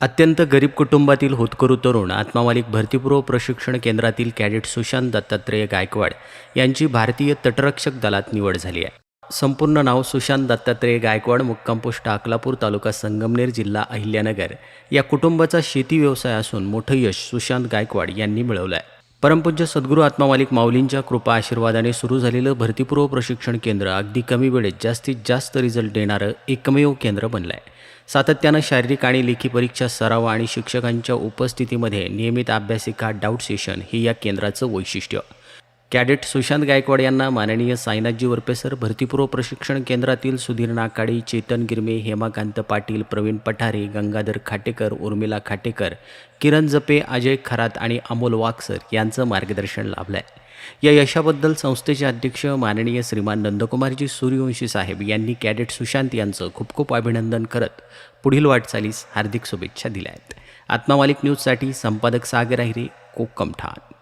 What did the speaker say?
अत्यंत गरीब कुटुंबातील होतकरू तरुण आत्मामालिक भरतीपूर्व प्रशिक्षण केंद्रातील कॅडेट सुशांत दत्तात्रेय गायकवाड यांची भारतीय तटरक्षक दलात निवड झाली आहे. संपूर्ण नाव सुशांत दत्तात्रेय गायकवाड मुक्काम पोस्ट अकलापूर तालुका संगमनेर जिल्हा अहिल्यानगर या कुटुंबाचा शेती व्यवसाय असून मोठं यश सुशांत गायकवाड यांनी मिळवलं आहे परमपूज्य सद्गुरू आत्मामालिक माऊलींच्या कृपा आशीर्वादाने सुरू झालेलं भरतीपूर्व प्रशिक्षण केंद्र अगदी कमी वेळेत जास्तीत जास्त रिझल्ट देणारं एकमेव केंद्र बनलं आहे सातत्यानं शारीरिक आणि लेखी परीक्षा सराव आणि शिक्षकांच्या उपस्थितीमध्ये नियमित अभ्यासिका डाऊट सेशन हे या केंद्राचं वैशिष्ट्य. कॅडेट सुशांत गायकवाड यांना माननीय साईनाथजी वरपेसर भरतीपूर्व प्रशिक्षण केंद्रातील सुधीर नाकाडी चेतन गिरमे हेमाकांत पाटील प्रवीण पठारे गंगाधर खाटेकर उर्मिला खाटेकर किरण जपे अजय खरात आणि अमोल वाक्सर यांचं मार्गदर्शन लाभलं आहे या यशाबद्दल संस्थेचे अध्यक्ष माननीय श्रीमान नंदकुमारजी सूर्यवंशी साहेब यांनी कॅडेट सुशांत यांचं खूप खूप अभिनंदन करत पुढील वाटचालीस हार्दिक शुभेच्छा दिल्या आहेत. आत्मामालिक न्यूजसाठी संपादक सागर आहिरे कोकमठाण